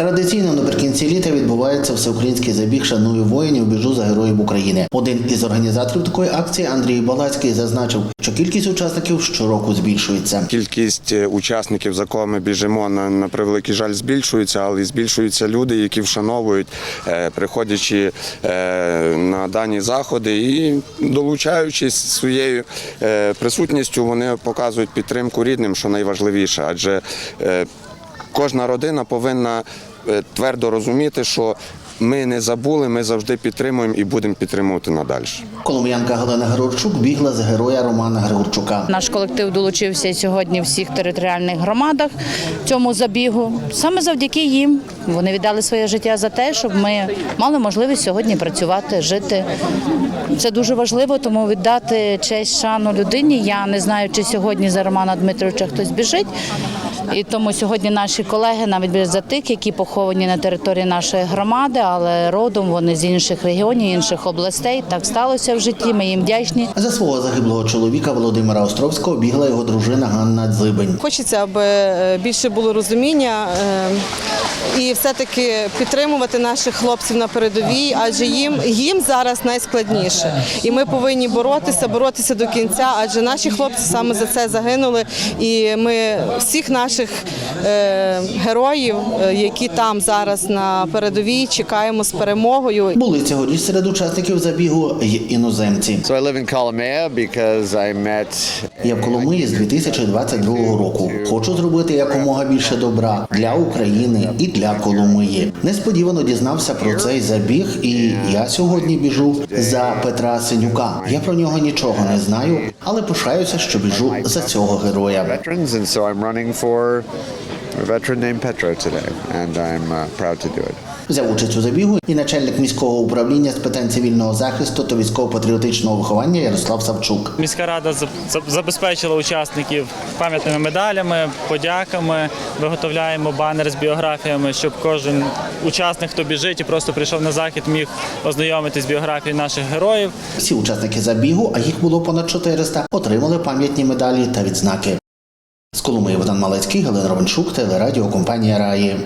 Традиційно наприкінці літа відбувається всеукраїнський забіг Шаную воїнів біжу за героїв України. Один із організаторів такої акції Андрій Балацький зазначив, що кількість учасників щороку збільшується. Кількість е, учасників, за кого ми біжимо, на, на превеликий жаль, збільшується, але збільшуються люди, які вшановують, е, приходячи е, на дані заходи і долучаючись своєю присутністю, вони показують підтримку рідним, що найважливіше, адже кожна родина повинна твердо розуміти, що ми не забули, ми завжди підтримуємо і будемо підтримувати надалі. Колом'янка Галина Григорчук бігла з героя Романа Григорчука. Наш колектив долучився сьогодні в всіх територіальних громадах цьому забігу. Саме завдяки їм вони віддали своє життя за те, щоб ми мали можливість сьогодні працювати, жити. Це дуже важливо, тому віддати честь шану людині. Я не знаю, чи сьогодні за Романа Дмитровича хтось біжить. І тому сьогодні наші колеги навіть за тих, які поховані на території нашої громади, але родом вони з інших регіонів, інших областей. Так сталося в житті. Ми їм вдячні. За свого загиблого чоловіка Володимира Островського бігла його дружина Ганна Дзибень. Хочеться, аби е, більше було розуміння е, і все-таки підтримувати наших хлопців на передовій, адже їм, їм зараз найскладніше. І ми повинні боротися, боротися до кінця, адже наші хлопці саме за це загинули. І ми всіх наших е, героїв, е, які там зараз на передовій, чекаємо з перемогою. Були цьогоріч серед учасників забігу й іноземці. So I live in Kalamea because I met Я в Коломиї з 2022 року. Хочу зробити якомога більше добра для України і для Коломиї. Несподівано дізнався про цей забіг, і я сьогодні біжу за Петра Синюка. Я про нього нічого не знаю, але пишаюся, що біжу за цього героя. For a veteran named Petro today, and I'm uh, proud to do it. Взяв участь у забігу і начальник міського управління з питань цивільного захисту та військово-патріотичного виховання Ярослав Савчук. Міська рада заб- заб- забезпечила учасників пам'ятними медалями, подяками. Виготовляємо банер з біографіями, щоб кожен учасник, хто біжить і просто прийшов на захід, міг ознайомитись з біографією наших героїв. Всі учасники забігу, а їх було понад 400, отримали пам'ятні медалі та відзнаки. З Коломиї Богдан Малецький, Галина Романчук, телерадіо компанія Раї.